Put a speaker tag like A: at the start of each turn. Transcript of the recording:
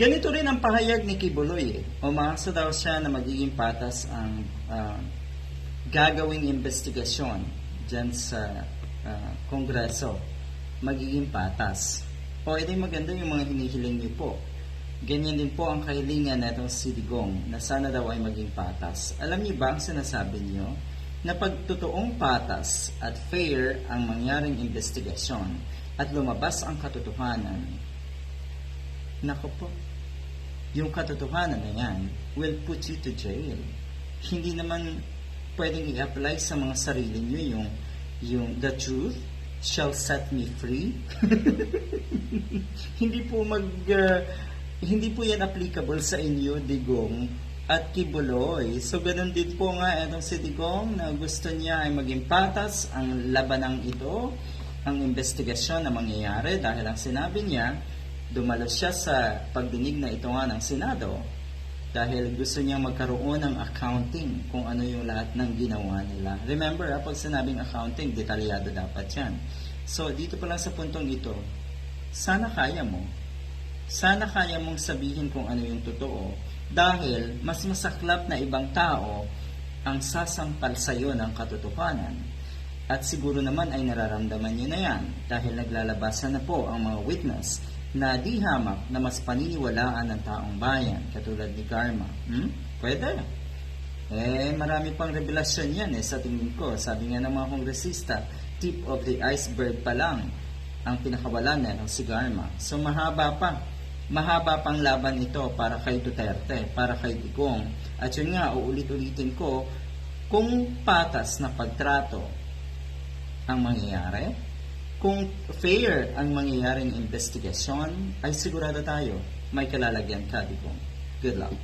A: Ganito rin ang pahayag ni Kibuloy. Eh. Umaasa daw siya na magiging patas ang ah, gagawing investigasyon dyan sa ah, Kongreso. Magiging patas. O maganda yung mga hinihiling niyo po. Ganyan din po ang kahilingan na itong si na sana daw ay maging patas. Alam niyo ba ang sinasabi niyo? Na pag totoong patas at fair ang mangyaring investigasyon at lumabas ang katotohanan, Nako po, yung katotohanan na yan will put you to jail. Hindi naman pwedeng i-apply sa mga sarili nyo yung, yung the truth shall set me free. hindi po mag uh, hindi po yan applicable sa inyo, Digong at Kibuloy. So, ganun din po nga itong si Digong na gusto niya ay maging patas ang labanang ito, ang investigasyon na mangyayari dahil ang sinabi niya, dumalo siya sa pagdinig na ito nga ng Senado dahil gusto niyang magkaroon ng accounting kung ano yung lahat ng ginawa nila. Remember, ah, pag sinabing accounting, detalyado dapat yan. So, dito pa lang sa puntong ito, sana kaya mo. Sana kaya mong sabihin kung ano yung totoo dahil mas masaklap na ibang tao ang sasampal sa iyo ng katotohanan. At siguro naman ay nararamdaman niyo na yan dahil naglalabasan na po ang mga witness na di hamak na mas paniniwalaan ng taong bayan katulad ni Karma. Hmm? Pwede. Eh, marami pang revelasyon yan eh, sa tingin ko. Sabi nga ng mga kongresista, tip of the iceberg pa lang ang pinakawalan na ng si Garma. So, mahaba pa. Mahaba pang laban ito para kay Duterte, para kay Digong. At yun nga, uulit-ulitin ko, kung patas na pagtrato ang mangyayari, kung fair ang mangyayaring investigasyon, ay sigurado tayo may kalalagyan ka, Digong. Good luck.